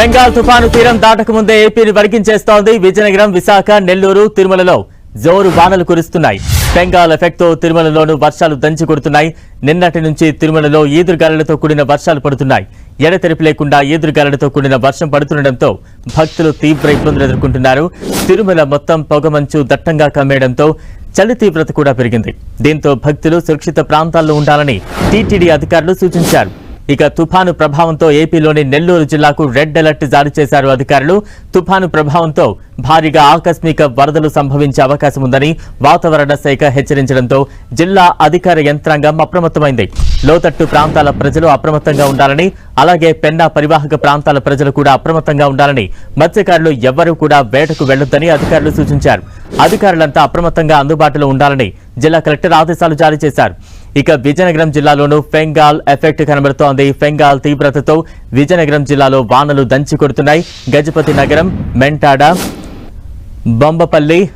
బెంగాల్ తుఫాను తీరం దాటక ముందే ఏపీని వణికించేస్తోంది విజయనగరం విశాఖ నెల్లూరు తిరుమలలో జోరు వానలు కురుస్తున్నాయి. బెంగాల్ ఎఫెక్ట్తో తిరుమలలోనూ వర్షాలు దంచి కొడుతున్నాయి. నిన్నటి నుంచి తిరుమలలో ఈదురుగాలులతో కూడిన వర్షాలు పడుతున్నాయి. ఎడతెరిపి లేకుండా ఈదురుగాలులతో కూడిన వర్షం పడుతుండటంతో భక్తులు తీవ్ర ఇబ్బందులు ఎదుర్కొంటున్నారు. తిరుమల మొత్తం పొగమంచు దట్టంగా కమ్మేయడంతో చలి తీవ్రత కూడా పెరిగింది. దీంతో భక్తులు సురక్షిత ప్రాంతాల్లో ఉండాలని టీటీడీ అధికారులు సూచించారు. ఇక తుఫాను ప్రభావంతో ఏపీలోని నెల్లూరు జిల్లాకు రెడ్ అలర్ట్ జారీ చేశారు అధికారులు. తుఫాను ప్రభావంతో భారీగా ఆకస్మిక వరదలు సంభవించే అవకాశం ఉందని వాతావరణ శాఖ హెచ్చరించడంతో జిల్లా అధికార యంత్రాంగం అప్రమత్తమైంది. లోతట్టు ప్రాంతాల ప్రజలు అప్రమత్తంగా ఉండాలని అలాగే పెన్నా పరివాహక ప్రాంతాల ప్రజలు కూడా అప్రమత్తంగా ఉండాలని మత్స్యకారులు ఎవ్వరూ కూడా వేటకు వెళ్ళొద్దని అధికారులు సూచించారు. అధికారులంతా అప్రమత్తంగా అందుబాటులో ఉండాలని జిల్లా కలెక్టర్ ఆదేశాలు జారీ చేశారు. ఇక విజయనగరం జిల్లాలోనూ ఫెంగాల్ ఎఫెక్ట్ కనబడుతోంది. ఫెంగాల్ తీవ్రతతో విజయనగరం జిల్లాలో వానలు దంచి కొడుతున్నాయి. గజపతి నగరం మెంటాడ బొంబపల్లి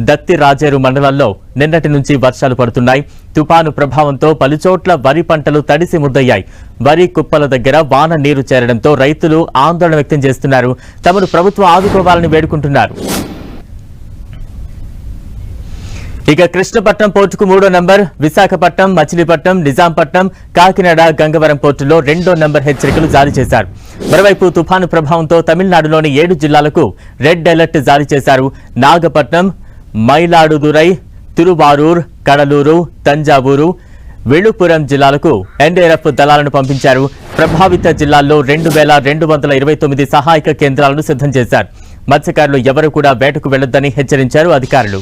దత్తి రాజేరు మండలాల్లో నిన్నటి నుంచి వర్షాలు పడుతున్నాయి. తుపాను ప్రభావంతో పలుచోట్ల వరి పంటలు తడిసి ముద్దయ్యాయి. వరి కుప్పల దగ్గర వాన నీరు చేరడంతో రైతులు ఆందోళన వ్యక్తం చేస్తున్నారు. తమను ప్రభుత్వం ఆదుకోవాలని వేడుకుంటున్నారు. ఇక కృష్ణపట్నం పోర్టుకు మూడో నంబర్ విశాఖపట్నం మచిలీపట్నం నిజాంపట్నం కాకినాడ గంగవరం పోర్టులో రెండో నంబర్ హెచ్చరికలు జారీ చేశారు. మరోవైపు తుఫాను ప్రభావంతో తమిళనాడులోని ఏడు జిల్లాలకు రెడ్ అలర్ట్ జారీ చేశారు. నాగపట్నం మైలాడుదురై తిరువారూర్ కడలూరు తంజావూరు విళుపురం జిల్లాలకు ఎన్డీఆర్ఎఫ్ దళాలను పంపించారు. ప్రభావిత జిల్లాల్లో రెండు వేల రెండు వందల ఇరవై తొమ్మిది సహాయక కేంద్రాలను సిద్ధం చేశారు. మత్స్యకారులు ఎవరు కూడా వేటకు వెళ్ళొద్దని హెచ్చరించారు అధికారులు.